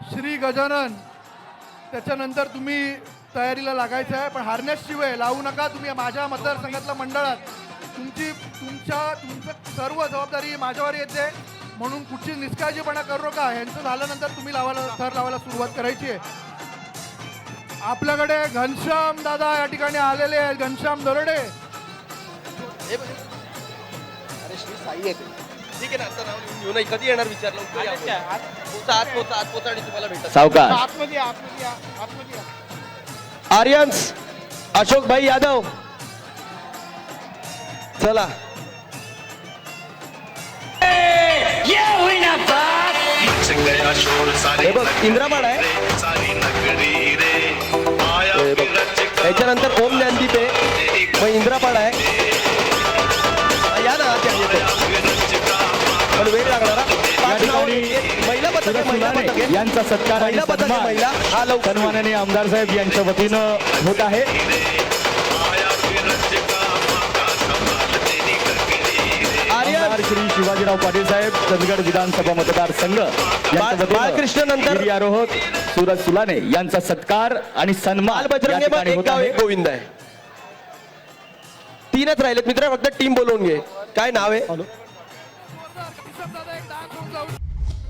श्री गजानन त्याच्यानंतर तुम्ही तयारीला लागायचं आहे पण हारण्याशिवाय लावू नका तुम्ही माझ्या मतदारसंघातल्या मंडळात. तुमची तुमच्या तुमचं सर्व जबाबदारी माझ्यावर येते. म्हणून कुठची निष्काळजीपणा करू नका. यांचं झाल्यानंतर तुम्ही लावायला थर लावायला सुरुवात करायची आहे. आपल्याकडे घनश्याम दादा या ठिकाणी आलेले आहेत. घनश्याम दरोडे. अरे श्री साई आहे ठीक आहे ना आता नाव लिहून घेऊ. नाही कधी येणार या. पोचा आत पोचा आत पोचा आणि तुम्हाला भेटत. सावकार. आतमध्ये या, आतमध्ये या, आतमध्ये या. आर्यन्स अशोक भाई यादव. चला. हे बघ इंद्राबाळ आहे. हे बघ. ज्ञानदीप आहे यांचा सत्कार आणि सन्मान सन्माननीय आमदार साहेब यांच्या वतीनं होत आहे. श्री शिवाजीराव पाटील साहेब चंदगड विधानसभा मतदारसंघ बाळकृष्ण नंतर- गिर्यारोहक सूरज सुलाने यांचा सत्कार आणि सन्मान गोविंद आहे. तीनच राहिलेत मित्र फक्त टीम बोलवून घे. काय नाव आहे?